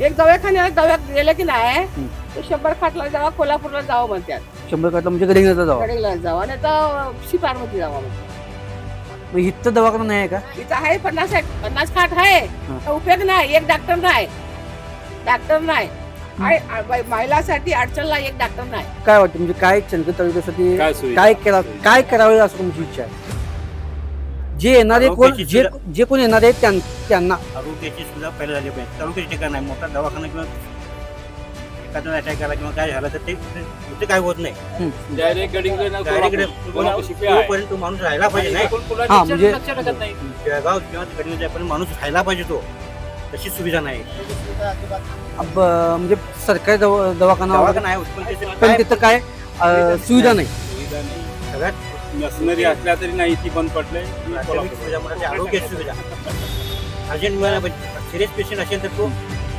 एक दवाखान्यात दव्यात गेलं की नाही तर शंभर खाटला जावा कोल्हापूरला जावं म्हणतात. शंभर काटला म्हणजे गडिंगला जावा? कडेला जावं आणि तर शिपारमध्ये जावं म्हणतात. मग इथं दवाखाना नाही आहे का? इथं आहे पन्नास पन्नास खाट आहे तर उपयोग नाही एक डॉक्टर नाही. डॉक्टर नाही. आहे- आ- बाई- महिलासाठी अडचणला एक डॉक्टर नाही. काय वाटतं म्हणजे काय चंद्रपूर तालुक्यासाठी काय? काय करा काय करावे असं तुमची इच्छा आहे? जे येणारे कोण आरोग्याची जे जे कोण येणार आहेत त्यां- त्यांना. आरोग्याची सुविधा पहिलं झाली पाहिजे. तालुक्याचे ठिकाण आहे मोठा दवाखाना किंवा एखादा अटॅक आला किंवा काय झालं तर ते इथे काय होत नाही. डायरेक्ट डायरेक्ट आहे. तोपर्यंत तो माणूस राहायला पाहिजे नाही. कोण हा, म्हणजे- जळगाव किंवा तिकडे जायपर्यंत माणूस राहायला पाहिजे तो. तशी सुविधा नाही. अब, म्हणजे सरकारी दवा- दवाखाना दवाखाना आहे पण तिथं काय अं, सुविधा नाही. सुविधा नाही. सगळ्यात मशिनरी असल्या तरी नाही ती बंद पडले प्राथमिक सुविधा अर्जंट सिरियस पेशंट असेल तर तो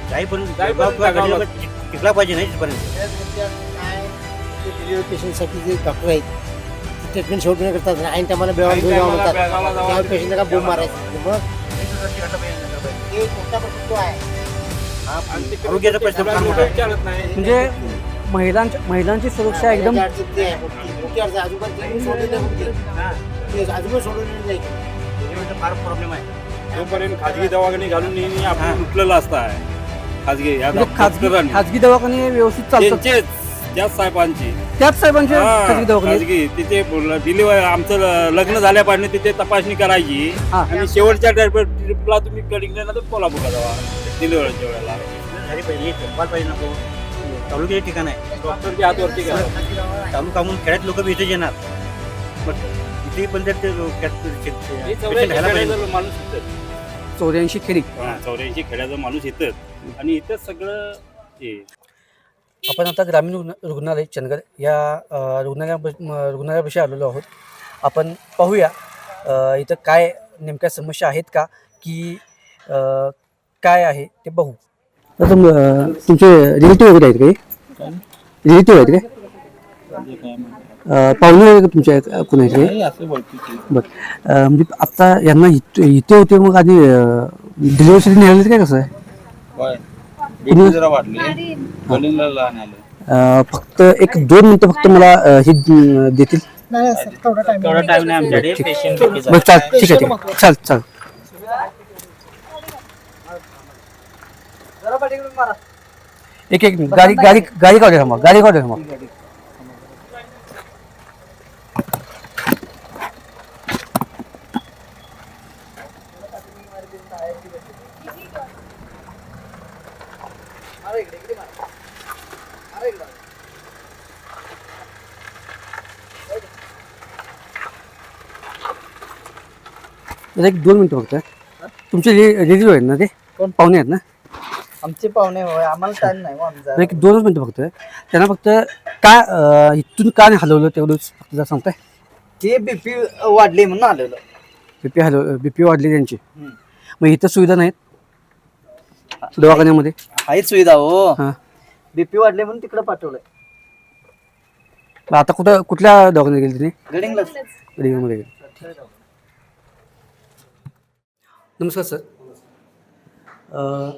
जाईपर्यंत गडिंगला टिकला पाहिजे नाही तिथपर्यंत पेशंटसाठी जे डॉक्टर आहेत ते ट्रीटमेंट शेवट नाही करतात. आणि टायमाला बेळगाव घेऊन त्या लागतं. पेशंटला का बोंब मारायचं? मग? आरोग्याचा प्रश्न म्हणजे महिलांच्या महिलांची सुरक्षा एकदम. हा, फार प्रॉब्लेम आहे. खाजगी दवाखाने घालून नेहमी आपण लुटलेलं असतं आहे. खाजगी ह्या म्हणजे खाजगी डॉक्टरांनी. खाजगी दवाखाने व्यवस्थित चालतात. त्यांचेच त्याच साहेबांची. त्याच साहेबांचे हा, खाजगी दवाखाने? खाजगी. तिथे डिलिव्हरी आमचं ल- लग्न झाल्यापासून तिथे तपासणी करायची. हा. आणि शेवटच्या ट्रिपला तुम्ही गडिंगला ना तर कोल्हापूरला जावा. डिलिव्हरीच्या वेळेला. झाली पाहिजे नको. तालुक्याचे ठिकाण आहे. डॉक्टर बी हातवरती तालुका म्हणून खेड्यात लोक बी इथेच येणार. पण इथे पण तर ते चौऱ्याऐंशी इथं चौऱ्याऐंशी खेड्याचा माणूस इथंच आणि इथंच सगळं हे. आपण आता ग्रामीण रुग्ण रुग्णालय चंदगड या रुग्णालया रुग्णालयापाशी आलेलो आहोत. आपण पाहूया इथं काय नेमक्या समस्या आहेत का की काय आहे ते बघू. तर तुम तुमचे रिलेटिव्ह वगैरे आहेत काही? रिलेटिव्ह आहेत काय अ, पाहुणे वगैरे तुमचे आहेत कोण आहेत काही बरं. अ, म्हणजे आता यांना इथे इथे होते मग आधी डिलिव्हरीसाठी निघाले काय कसं? आहे फक्त एक दोन मिनिटं फक्त मला हे देतील. बरं चाल ठीक आहे ठीक आहे. चाल चाल. एक एक मिनिट. गाडी गाडी गाडी काढू थांबा. गाडी काढू तर एक दोन मिनिटं फक्त. तुमचे रिलेटिव्ह आहेत ना ते? कोण? पाहुणे आहेत ना? आमचे पाहुणे होय आम्हाला टाइम नाही हो आमचा. एक दोनच मिनिटं फक्त. त्यांना फक्त काय अ, इथून का नाही हलवलं तेवढंच फक्त जरा सांगताय? ते बीपी वाढली म्हणून आलेलं. बीपी हलव बीपी वाढली त्यांची. मग इथं सुविधा नाहीत? दवाखान्यामध्ये? आहे सुविधा हो. हां. बीपी वाढले म्हणून तिकडे पाठवलंय. मग आता कुठं कुठल्या दवाखान्यात गेली तिने गडिंगला रिंगमध्ये गेली. नमस्कार सर. अ,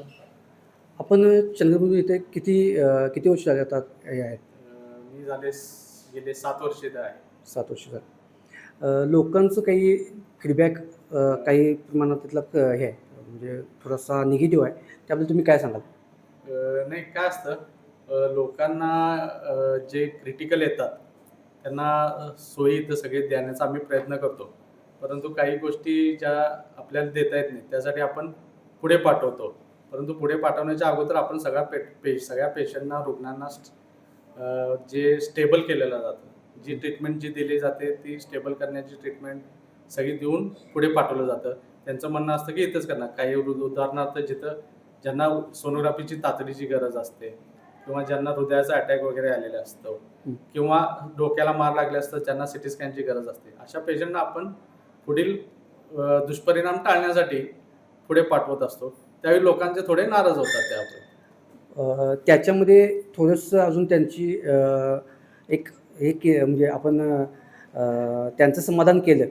आपण चंद्रपूर इथे किती किती वर्ष झाले आता हे आहेत? मी झाले स- गेले सात वर्ष इथं आहे. सात वर्ष झाले. लोकांचं काही फीडबॅक काही प्रमाणात तिथला क- हे आहे म्हणजे थोडासा निगेटिव्ह आहे. त्याबद्दल तुम्ही काय सांगाल? अं, नाही काय असतं अं, लोकांना अं, जे क्रिटिकल येतात त्यांना सोयी इथं सगळे देण्याचा आम्ही प्रयत्न करतो. परंतु काही गोष्टी ज्या आपल्याला देता येत नाही त्यासाठी आपण पुढे पाठवतो. परंतु पुढे पाठवण्याच्या अगोदर आपण सगळ्या पे पे सगळ्या पेशंटना रुग्णांना जे स्टेबल केलेलं जातं जी ट्रीटमेंट जी दिली जाते ती स्टेबल करण्याची ट्रीटमेंट सगळी देऊन पुढे पाठवलं जातं. त्यांचं म्हणणं असतं की इथंच करणार. काही उद- उदाहरणार्थ जिथं ज्यांना सोनोग्राफीची तातडीची गरज असते किंवा ज्यांना हृदयाचा अटॅक वगैरे आलेला असतो. किंवा डोक्याला मार लागले असतं ज्यांना सिटी स्कॅनची गरज असते. अशा पेशंटना आपण पुढील दुष्परिणाम टाळण्यासाठी पुढे पाठवत असतो. त्यावेळी लोकांचे थोडे नाराज होतात त्यावर. त्याच्यामध्ये थोडंसं अजून त्यांची एक हे के म्हणजे आपण त्यांचं समाधान केलं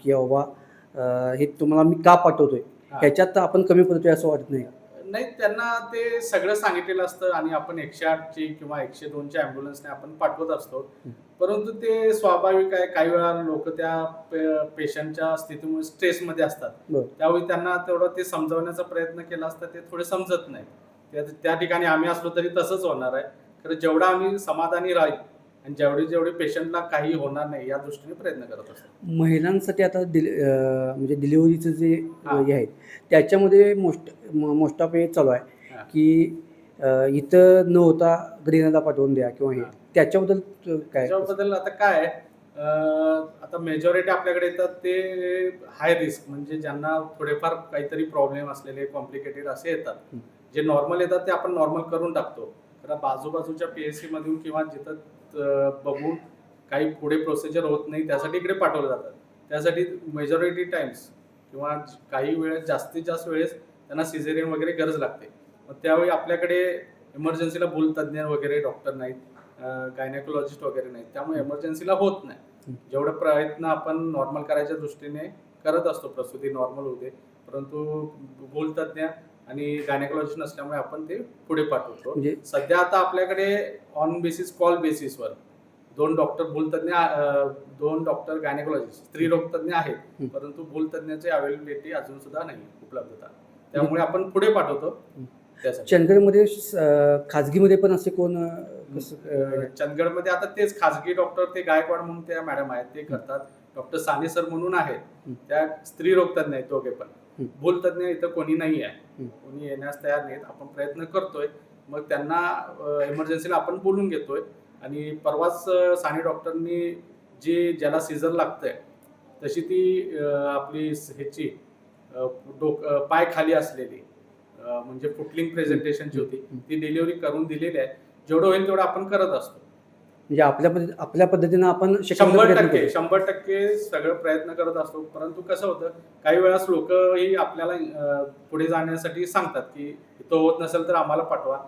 की बाबा हे तुम्हाला मी का पाठवतोय. ह्याच्यात आपण कमी पडतोय असं वाटत नाही. नाही त्यांना ते सगळं सांगितलेलं असतं आणि आपण एकशे आठची किंवा एकशे दोनच्या ॲम्ब्युलन्सने आपण पाठवत असतो. परंतु ते स्वाभाविक आहे काही वेळा लोक त्या पेशंटच्या स्थितीमुळे स्ट्रेसमध्ये असतात. त्यावेळी त्यांना तेवढं ते समजवण्याचा प्रयत्न केला असता ते थोडे समजत नाही. त्या त्या ठिकाणी आम्ही असलो तरी तसंच होणार आहे. खरं जेवढा आम्ही समाधानी राहील आणि जेवढे जेवढे पेशंटला काही होणार नाही या दृष्टीने प्रयत्न करत असतो महिलांसाठी आता डिल म्हणजे डिलिव्हरीचं जे हा. आहे त्याच्यामध्ये मोस्ट मोस्ट ऑफ हे चालू आहे. की इथं न होता ग्रीनला पाठवून द्या किंवा हे. त्याच्याबद्दल काय त्याच्याबद्दल आता काय आता मेजॉरिटी आपल्याकडे येतात ते हाय रिस्क म्हणजे ज्यांना थोडेफार काहीतरी प्रॉब्लेम असलेले कॉम्प्लिकेटेड असे येतात. जे नॉर्मल येतात ते आपण नॉर्मल करून टाकतो कारण बाजूबाजूच्या पी एस सी मधून किंवा जिथं बघून काही पुढे प्रोसिजर होत नाही त्यासाठी इकडे पाठवलं जातात त्यासाठी मेजॉरिटी टाइम्स किंवा काही वेळेस जास्तीत जास्त वेळेस त्यांना सिझेरियन वगैरे गरज लागते. मग त्यावेळी आपल्याकडे इमर्जन्सीला भूलतज्ञ वगैरे डॉक्टर नाहीत गायनेकोलॉजिस्ट वगैरे नाहीत. त्यामुळे इमर्जन्सीला होत नाही. जेवढे प्रयत्न आपण नॉर्मल करायच्या दृष्टीने करत असतो प्रसूती नॉर्मल होते परंतु भूलतज्ञ आणि गायनेकोलॉजिस्ट नसल्यामुळे आपण ते पुढे पाठवतो. म्हणजे सध्या आता आपल्याकडे ऑन बेसिस कॉल बेसिसवर दोन डॉक्टर भूलतज्ञ दोन डॉक्टर गायनेकोलॉजिस्ट स्त्री रोगतज्ञ आहेत. परंतु भूलतज्ञाची अवेलेबिलिटी अजून सुद्धा नाही उपलब्धता. त्यामुळे आपण पुढे पाठवतो. चंदगडमध्ये खाजगीमध्ये पण असे कोण चंदगडमध्ये आता तेच खासगी डॉक्टर ते गायकवाड म्हणून त्या मॅडम आहेत ते करतात. डॉक्टर साने सर म्हणून आहेत. त्या स्त्री रोग तज्ञ आहेत दोघे पण. हं. भूलतज्ञ इथं कोणी नाही आहे. कोणी येण्यास तयार नाहीत. आपण प्रयत्न करतोय. मग त्यांना इमर्जन्सीला आपण बोलून घेतोय. आणि परवाच साने डॉक्टरनी जी ज्याला सीझर लागतंय तशी ती आपली ह्याची डोक पाय खाली असलेली म्हणजे फुटलिंग प्रेझेंटेशनची होती ती डिलिव्हरी करून दिलेली आहे. जेवढं होईल तेवढं आपण करत असतो. म्हणजे आपल्या पद्धती आपल्या पद्धतीनं आपण शंभर टक्के. शंभर टक्के सगळं प्रयत्न करत असतो. परंतु कसं होतं काही वेळास लोक ही आपल्याला पुढे जाण्यासाठी सांगतात की इथं होत नसेल तर आम्हाला पाठवा.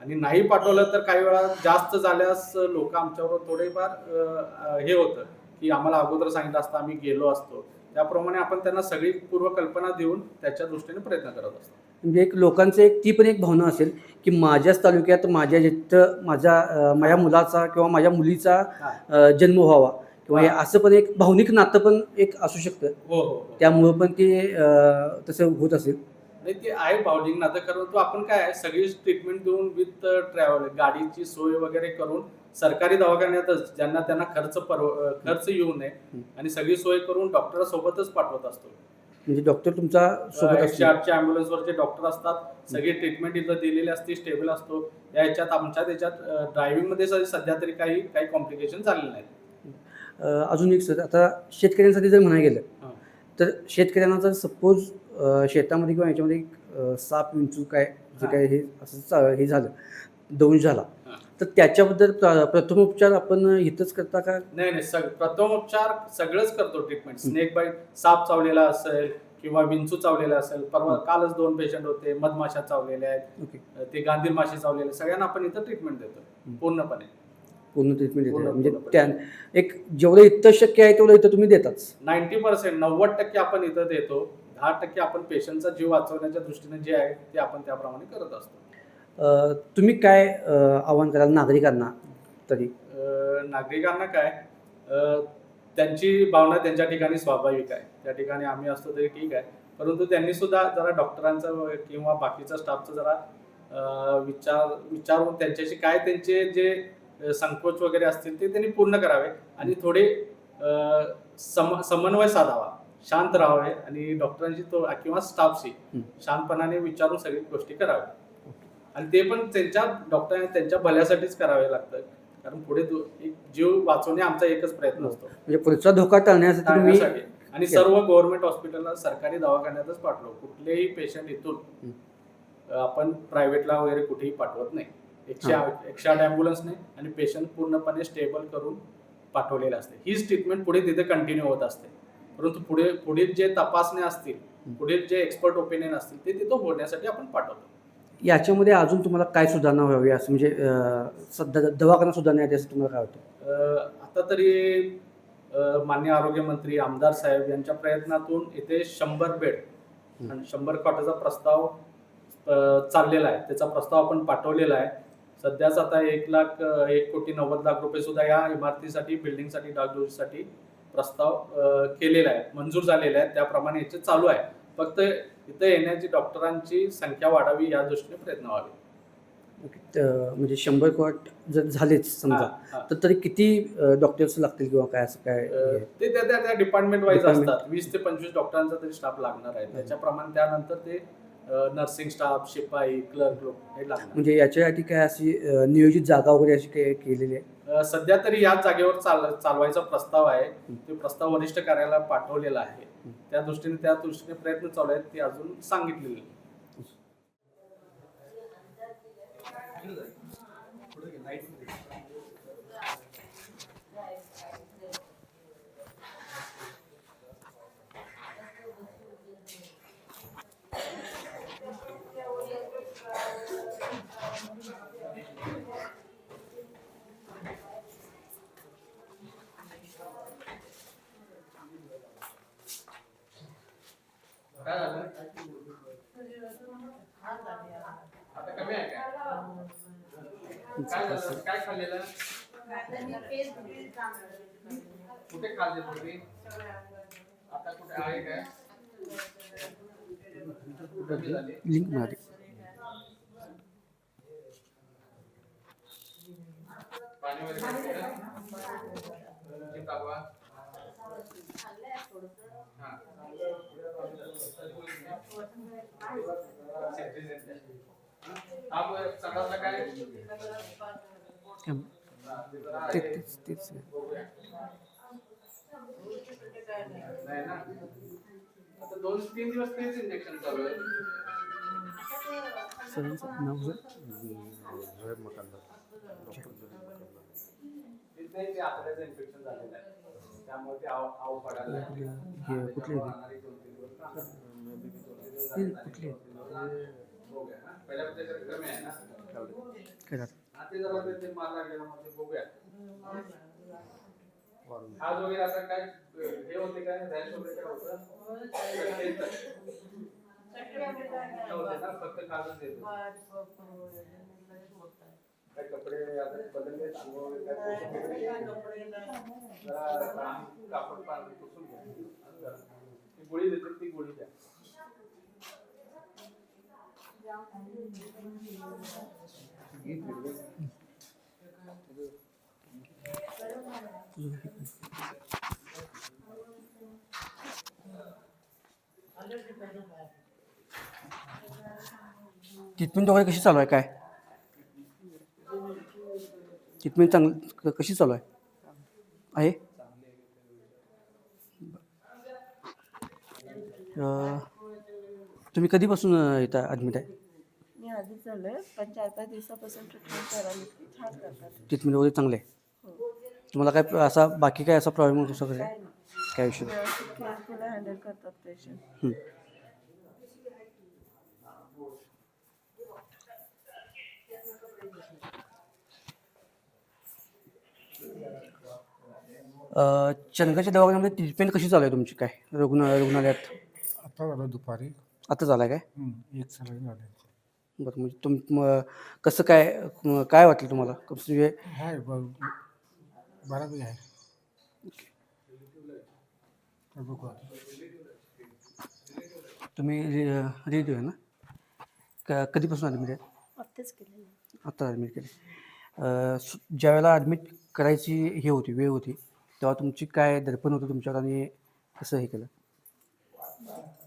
आणि नाही पाठवलं तर काही वेळा जास्त झाल्यास लोक आमच्यावर थोडेफार हे होतं की आम्हाला अगोदर सांगितलं असतं आम्ही गेलो असतो. त्याप्रमाणे आपण त्यांना सगळी पूर्वकल्पना देऊन त्याच्या दृष्टीने प्रयत्न करत असतो. म्हणजे एक लोकांचं एक ती पण एक भावना असेल की माझ्याच तालुक्यात माझ्या जिथं माझ्या माझ्या मुलाचा किंवा माझ्या मुलीचा जन्म व्हावा किंवा हे. असं पण एक भावनिक नातं पण एक असू शकतं. हो हो हो. त्यामुळं पण ते तसं होत असेल. नाही ते आहे बाउलिंग नातं करून तो आपण काय सगळी ट्रीटमेंट देऊन विथ ट्रॅव्हल गाडीची सोय वगैरे करून सरकारी दवाखान्यातच ज्यांना त्यांना खर्च परव खर्च येऊ नये आणि सगळी सोय करून डॉक्टर सोबतच पाठवत असतो. म्हणजे डॉक्टर तुमचा सोबत एकशे असतो आठच्या अँब्युलन्सवर जे डॉक्टर असतात सगळी ट्रीटमेंट इथं दिलेली असते स्टेबल असतो या ह्याच्यात आमच्या त्याच्यात ड्रायव्हिंगमध्ये स- सध्या तरी काही काही कॉम्प्लिकेशन झालेले नाहीत अं, अजून एक सर आता शेतकऱ्यांसाठी जर म्हणायला गेलं हा. तर शेतकऱ्यांना जर सपोज शेतामध्ये किंवा याच्यामध्ये अं, साप विंचू काय जे हा. काय हे असं चा- हे झालं दंश झाला हा. तर त्याच्याबद्दल प्र- प्रथमोपचार आपण इथंच करता का? नाही नाही सग प्रथमोपचार सगळंच करतो ट्रीटमेंट स्नेक बाईट साप चावलेला असेल किंवा विंचू चावलेला असेल परवा कालच दोन पेशंट होते मधमाशा चावलेल्या आहेत. ओके. ते गांधीर माशी चावलेले सगळ्यांना आपण इथं ट्रीटमेंट देतो पूर्णपणे. पूर्ण ट्रीटमेंट देता. पूर्ण- म्हणजे पूर्ण. त्या एक जेवढं इथं शक्य आहे तेवढं इथं तुम्ही देताच. नाईन्टी पर्सेंट नव्वद टक्के आपण इथं देतो. दहा टक्के आपण पेशंटचा जीव वाचवण्याच्या दृष्टीने जे आहे ते आपण त्याप्रमाणे करत असतो. तुम्ही काय आव्हान कराल नागरिकांना तरी? नागरिकांना काय? त्यांची भावना त्यांच्या ठिकाणी स्वाभाविक आहे. त्या ठिकाणी आम्ही असतो तरी ठीक आहे. परंतु त्यांनी सुद्धा जरा डॉक्टरांचा किंवा बाकीच्या स्टाफचा जरा विचार विचारून त्यांच्याशी काय त्यांचे जे संकोच वगैरे असतील ते त्यांनी पूर्ण करावे आणि थोडे सम समन्वय साधावा. शांत राहावे आणि डॉक्टरांशी तो किंवा स्टाफशी. शांतपणाने विचारून सगळी गोष्टी कराव्या. आणि ते पण त्यांच्या डॉक्टर त्यांच्या भल्यासाठीच करावे लागतं कारण पुढे एक जीव वाचवणे आमचा एकच प्रयत्न असतो. म्हणजे पुढचा धोका टाळण्यासाठी. आणि सर्व गव्हर्नमेंट हॉस्पिटलला सरकारी दवाखान्यातच पाठवलो कुठलेही पेशंट इथून आपण प्रायव्हेटला वगैरे कुठेही पाठवत नाही. एकशे एकशे आठ ॲम्ब्युलन्सने आणि पेशंट पूर्णपणे स्टेबल करून पाठवलेले असते. हीच ट्रीटमेंट पुढे तिथे कंटिन्यू होत असते. परंतु पुढे पुढील जे तपासण्या असतील. पुढील जे एक्सपर्ट ओपिनियन असतील ते तिथं होण्यासाठी आपण पाठवतो. याच्यामध्ये अजून तुम्हाला काय सुधारणा व्हावी असं म्हणजे सध्या दवाखाना सुधारणा यासाठी असं तुम्हाला काय वाटतं? आता तरी मान्य आरोग्यमंत्री आमदार साहेब यांच्या प्रयत्नातून इथे शंभर बेड. आणि शंभर कॉटाचा प्रस्ताव चाललेला आहे. त्याचा प्रस्ताव आपण पाठवलेला आहे. सध्याच आता एक लाख एक कोटी नव्वद लाख रुपये सुद्धा या इमारतीसाठी बिल्डिंगसाठी डागडुजीसाठी प्रस्ताव केलेला आहे. मंजूर झालेला आहे. त्याप्रमाणे याचे चालू आहे. फक्त इथं येण्याची डॉक्टरांची संख्या वाढावी या दृष्टीने प्रयत्न व्हावे म्हणजे शंभर कॉट जर झालेच समजा. तर तरी किती डॉक्टर्स लागतील किंवा काय असं काय? ते त्या त्या- त्या डिपार्टमेंट वाईज. असतात. वीस ते पंचवीस डॉक्टरांचा तरी स्टाफ लागणार आहे. त्याच्याप्रमाणे त्यानंतर ते नर्सिंग स्टाफ शिपाई क्लर्क लोक हे लागणार. म्हणजे याच्यासाठी काय अशी नियोजित जागा वगैरे अशी काय केलेली आहे? सध्या तरी याच जागेवर चाल चालवायचा प्रस्ताव आहे. ते प्रस्ताव वरिष्ठ कार्यालयाला पाठवलेला आहे. त्या दृष्टीने त्या दृष्टीने प्रयत्न चालू आहेत ते अजून सांगितलेले काय काय झालं काय खाल्लेलं? कुठे खाल्ले तुम्ही आता कुठे आहे काय? लिंक मिळाली पाणी वगैरे ताबा? हा. हा, मग संडासला काय ते- तेच तेच नाही ना? आता दोन तीन दिवस तेच इंजेक्शन चालू आहे सरांचं नाव जर तिथे ते आतड्याचं इन्फेक्शन झालेलं आहे त्यामुळे ते आव आव पडायला लागले. हे कुठले आहेत? राहणारे दोन तीन दिवस राहणार. हे कुठले आज वगैरे आता काय हे होते काय? रॅश वगैरे काय होतं? फक्त कालच येत. काय कपडे आता बदलले वगैरे. जरा कापड पाणी पुसून घ्या. ती गोळी देते ती गोळी द्या ट्रीटमेंट वगैरे कशी चालू आहे? काय? ट्रीटमेंट चांगली कशी चालू आहे? आहे? तुम्ही कधीपासून येता इथं ॲडमिट आहे? मी आधीच झालोय पण चार पाच दिवसापासून ट्रीटमेंट करायला इतकी छान करतात. ट्रीटमेंट वगैरे चांगले आहे. तुम्हाला काय असा बाकी काय असा प्रॉब्लेम होतो सगळं? काय नाही. काय विषय व्यवस्थित केअरफुल हँडल करतात पेशंट हं. अं, चंदगडच्या दवाखान्यामध्ये ट्रीटमेंट कशी चालू आहे तुमची? काय? रुग्ण रुग्णालयात? आता झालं दुपारी. आता झालं आहे काय एक सलाईन झाले बरं म्हणजे तुम म- कसं काय म- काय वाटलं तुम्हाला? कसं म्हणजे आहे ब- आहे. तर बघू आता. तुम्ही रिलेटिव्ह आहे ना? क कधीपासून ॲडमिट आहे? आत्ताच केलेलं आत्ता ॲडमिट केले अं, सु- ज्यावेळेला ॲडमिट करायची हे होती वेळ होती तेव्हा तुमची काय दडपण होतं तुमच्यावर आणि कसं हे केलं?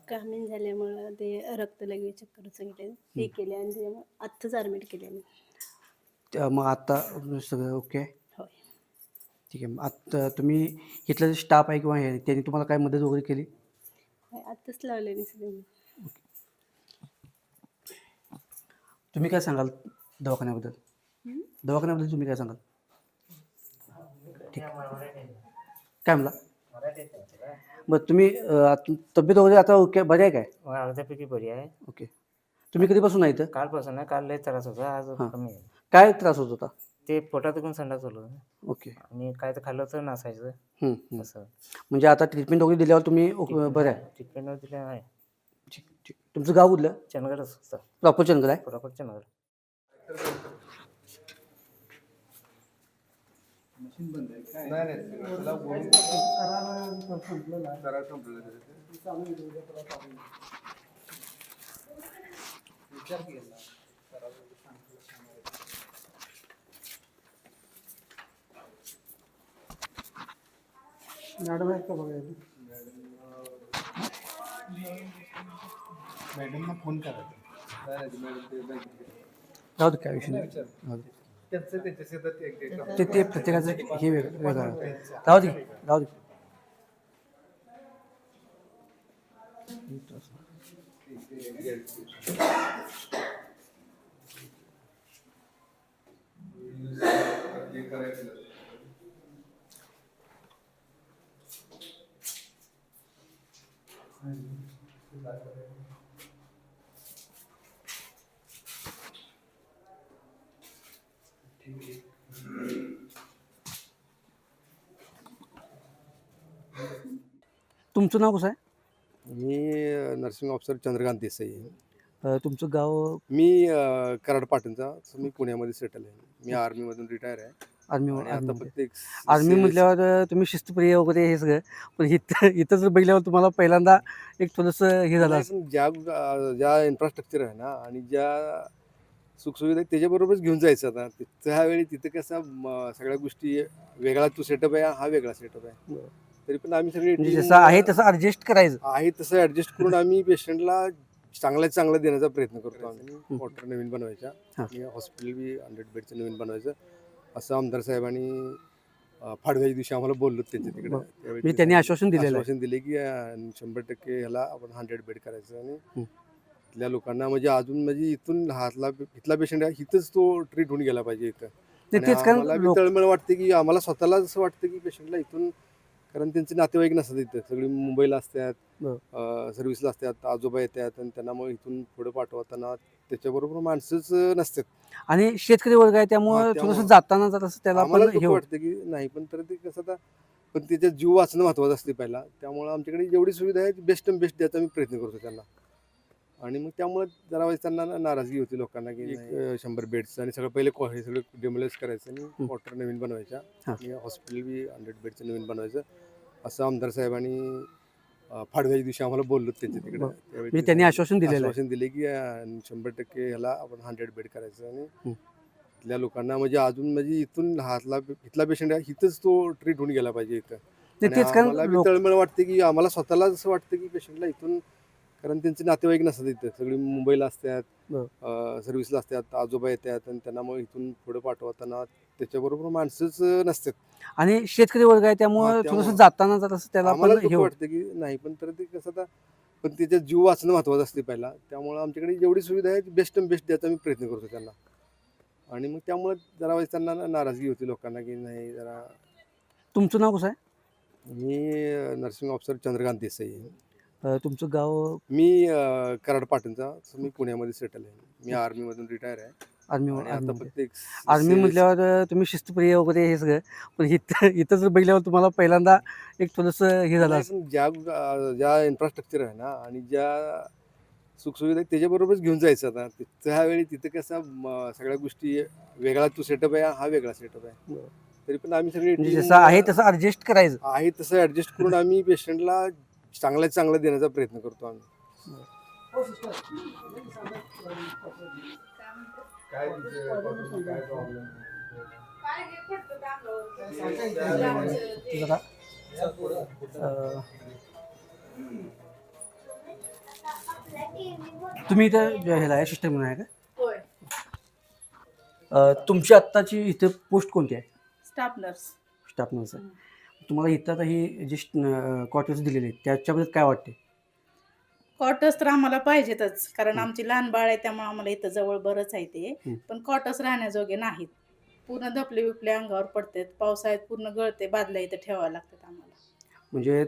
कामीन झाल्यामुळं ते रक्त लगेच चक्कर सांगितले हे केले आणि आत्ताच ॲडमिट केले मी. त्या- मग आत्ता सगळं ओके होय. ठीक आहे. मग आत्ता तुम्ही इथलं जे स्टाफ आहे किंवा हे त्यांनी तुम्हाला काय मदत वगैरे केली? होय आत्ताच लावले मी सगळे. तुम्ही काय सांगाल दवाखान्याबद्दल? दवाखान्याबद्दल तुम्ही काय सांगाल? ठीक. काय म्हणला? बरं तुम्ही अं, आत- तब्येत वगैरे आता ओके बरी आहे काय? अर्ध्यापैकी बरी आहे. ओके. तुम्ही कधीपासून आहे इथं? कालपासून आहे काल लय त्रास होता आज हां. कमी आहे. काय त्रास होत होता? ते पोटात दुखून संडास होलं ओके. आणि काय तर खाल्लं तर नासायचं. असं. म्हणजे आता ट्रीटमेंट वगैरे दिल्यावर तुम्ही ओके- बरं आहे. ट्रीटमेंट दिलं आहे. ठीक ठीक. तुमचं गाव कुठलं? चंदगडच होतं प्रॉपर चंदगड. आहे. प्रॉपर चंदगड मॅडम आहेत का बघा मॅडमना फोन करायचा राहू दे काय विषय नाही दे. ते ते प्रत्येकाचं हे वेगळं वेगळं आहे. राहू दे राहू दे तुमचं नाव कसं आहे? मी अ, नर्सिंग ऑफिसर चंद्रकांत देसाई आहे. अ, तुमचं गाव? मी अ, कराड पाटणचा मी पुण्यामध्ये सेटल आहे. मी आर्मीमधून रिटायर आहे. आर्मी आणि आता आर्मीमध्ये प्रत्येक आर्मी म्हटल्यावर तुम्ही शिस्तप्रिय वगैरे हे सगळं पण इथं इथं जर बघितल्यावर तुम्हाला पहिल्यांदा एक थोडंसं हे झालं नाही, असं. पण ज्या अ, ज्या इन्फ्रास्ट्रक्चर आहे ना आणि ज्या सुखसुविधा आहेत त्याच्याबरोबरच घेऊन जायचं आता. ति- त्यावेळी तिथं कसं म, सगळ्या गोष्टी वेगळा तो सेटअप आहे हा वेगळा सेटअप आहे. तरी पण आम्ही सगळे म्हणजे जसं आहे तसं ॲडजस्ट करायचं आहे तसं ऍडजस्ट करून आम्ही पेशंटला चांगल्यात चांगलं देण्याचा प्रयत्न करतो आम्ही. क्वार्टर नवीन बनवायच्या हां. आणि हॉस्पिटल बी हंड्रेड बेडचं नवीन बनवायचं असं आमदार साहेबांनी अं, फाडव्याच्या दिवशी आम्हाला बोललो त्यांच्या तिकडे बरं. त्यावेळी म्हणजे त्यांनी आश्वासन दिलेलं आहे आश्वासन दिले की अं, शंभर टक्के ह्याला आपण हंड्रेड बेड करायचं आणि हं. इथल्या लोकांना म्हणजे अजून म्हणजे इथून हातला इथला पेशंट आहे इथंच तो ट्रीट होऊन गेला पाहिजे इथं नाही, आणि तेच कारण आम्हाला बी लोक- तळमळ वाटते की आम्हाला स्वतःला असं वाटतं की पेशंटला इथून कारण त्यांचे नातेवाईक नसतात इथं सगळी मुंबईला असतात. सर्व्हिसला असतात आजोबा येतात आणि त्यांना मग इथून पुढे पाठवताना त्याच्याबरोबर माणसंच नसतात आणि शेतकरी वर्ग आहे त्यामुळे थोडंसं जाताना जर असं त्याला आम्हाला दुःख हे. वाटतं की नाही पण तर ते कसं आता पण त्याच्यात जीव वाचणं महत्वाचं असते पहिला त्यामुळं आमच्याकडे जेवढी सुविधा आहे बेस्ट बेस्ट द्यायचा मी प्रयत्न करतो त्यांना आणि मग त्यामुळे जरा वेळेस त्यांना नाराजगी होती लोकांना की एक, शंभर बेड्स आणि सगळं पहिले हे सगळं डेमोलाइज करायचं आणि. क्वार्टर नवीन बनवायच्या हां. आणि हॉस्पिटल बी हंड्रेड बेडचं नवीन बनवायचं असं आमदार साहेबांनी फाडव्याच्या दिवशी आम्हाला बोललो त्यांच्या तिकडे म्हणजे त्यांनी आश्वासन आहे आश्वासन दिले की शंभर टक्के ह्याला आपण हंड्रेड बेड करायचं आणि. इथल्या लोकांना म्हणजे अजून म्हणजे इथून हातला इथला पेशंट आहे इथंच तो ट्रीट होऊन गेला पाहिजे इथं तळमळ वाटते की आम्हाला स्वतःला असं वाटतं की पेशंटला इथून कारण त्यांचे नातेवाईक नसतात इथं सगळी मुंबईला असतात. सर्व्हिसला असतात आजोबा येतात आणि त्यांना मग इथून पुढे पाठवताना त्याच्याबरोबर माणसंच नसतात आणि शेतकरी वर्ग आहे त्यामुळे हां, थोडंसं त्यामुळं जाताना जर असं त्याला आम्हाला पण हे दुःख होतं. वाटतं की नाही पण तर ते कसं आता पण त्याच्यात जीव वाचणं महत्वाचं असते पहिला त्यामुळे आमच्याकडे जेवढी सुविधा आहे बेस्ट बेस्ट द्यायचा मी प्रयत्न करतो त्यांना आणि मग त्यामुळे जरा वेळेस त्यांना ना- नाराजगी होती लोकांना की नाही जरा तुमचं नाव कसं आहे मी नर्सिंग ऑफिसर चंद्रकांत देसाई आहे. अ, तुमचं गाव मी अं, कराड पाटणचा. so मी पुण्यामध्ये सेटल आहे. मी आर्मीमधून रिटायर आहे. आर्मी आणि आता प्रत्येक आर्मी सेवेस- म्हटल्यावर अ, तुम्ही शिस्तप्रिय वगैरे हे सगळं पण इथं इथं जर बघितल्यावर तुम्हाला पहिल्यांदा एक थोडंसं हे झालं नाही, असं. पण ज्या अं, ज्या इन्फ्रास्ट्रक्चर आहे ना आणि ज्या सुखसुविधा आहेत त्याच्याबरोबरच घेऊन जायचं आता. ति- त्यावेळी तिथं कसं म, सगळ्या गोष्टी वेगळा तो सेटअप आहे हा वेगळा सेटअप आहे. बरं. तरी पण आम्ही सगळे म्हणजे team, जसं आहे तसं ॲडजस्ट करायचं. आहे तसं ऍडजस्ट करून आम्ही पेशंटला चांगल्यात चांगलं देण्याचा प्रयत्न करतो आम्ही. जरा अ, तुम्ही इथं जे ह्याला आहे सिस्टम आहे का? होय. अ, तुमची आत्ताची इथे पोस्ट कोणती आहे? स्टाफ नर्स स्टाफ नर्स आहे. तुम्हाला इथं आता ही जी क्वार्टर्स दिलेले आहेत त्याच्याबद्दल काय वाटते क्वार्टर्स तर आम्हाला पाहिजेतच कारण आमची लहान बाळ आहे त्यामुळे आम्हाला इथं जवळ बरंच आहे ते. पण क्वार्टर्स राहण्याजोगे नाहीत. पूर्ण धपले बिपले अंगावर पडतात पावसाळ्यात पूर्ण गळते बादल्या इथं ठेवावं लागतात आम्हाला. म्हणजे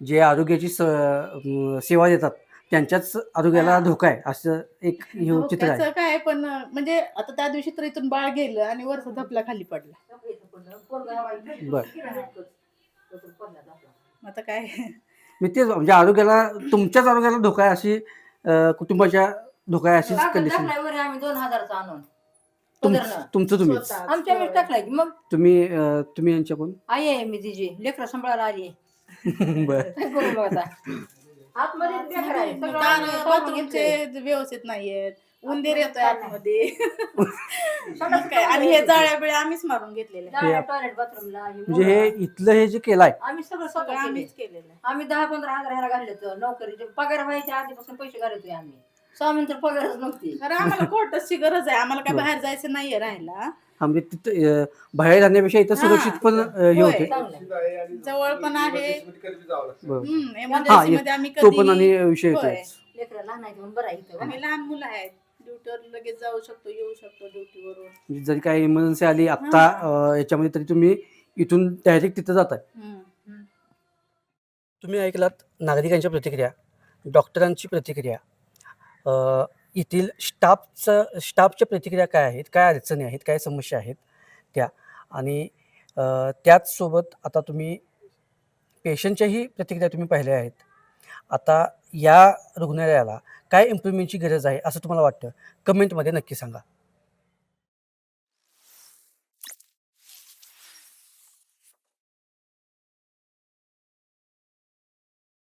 जे आरोग्याची सेवा देतात त्यांच्याच आरोग्याला हां. धोका आहे असं एक हे चित्र आहे. काय पण म्हणजे आता त्या दिवशी तर इथून बाळ गेलं आणि वरचा धपला खाली पडला. बर. आता काय? मी तेच म्हणजे आरोग्याला तुमच्याच आरोग्याला धोका आहे अशी अं, कुटुंबाच्या धोका आहे अशीच कंडिशन आम्ही दोन हजारचा आणून. तुमचं स्वतः. आमच्या वेळेस टाकलाय की मग? तुम्ही अं, तुम्ही यांच्या कोण आई आहे मी तिची लेकरं सांभाळायला आली बर. काय करू मग आता? आतमध्ये आहे. सगळं आम्ही बाथरूमचे. व्यवस्थित नाहीयेत उंदीर येतोय आतमध्ये. सगळं काय? आणि हे जाळ्या बिळ्या आम्हीच मारून घेतलेले जाळ्या, टॉयलेट बाथरूमला म्हणजे हे इथलं हे जे केलाय. आम्ही सगळं सगळं स्वतः केलंय. आम्हीच केलेलं आहे. आम्ही दहा पंधरा हजार ह्याला घालले तर नोकरीचे पगार व्हायच्या आधीपासून पैसे घालतोय आम्ही. स्वामी तर पगारच नव्हती. कारण आम्हाला कोर्टाची गरज आहे. आम्हाला काय बाहेर जायचं नाहीये राहायला. आम्ही तिथं बाहेर राहण्यापेक्षा इथं हा. सुरक्षित पण हे. होते जवळ पण आहे. बरोबर. हम्म, हा emergency ये- मध्ये आम्ही तो पण कधी आणि विषय होय. लेकरं लहान आहे म्हणून बरं आहे इथं. आणि लहान मुलं आहेत ड्युटीवर लगेच जाऊ शकतो येऊ शकतो ड्युटीवरून म्हणजे जरी काही इमर्जन्सी आली आत्ता अं, याच्यामध्ये तरी तुम्ही इथून डायरेक्ट तिथं जाताय हम्म. तुम्ही ऐकलात नागरिकांच्या प्रतिक्रिया डॉक्टरांची प्रतिक्रिया अ, येथील स्टाफचं स्टाफच्या प्रतिक्रिया काय आहेत काय अडचणी आहेत काय समस्या आहेत त्या? आणि त्याचसोबत आता तुम्ही पेशंटच्याही प्रतिक्रिया तुम्ही पाहिल्या आहेत. आता या रुग्णालयाला काय इम्प्रुव्हमेंटची गरज आहे असं तुम्हाला वाटतं? कमेंटमध्ये नक्की सांगा.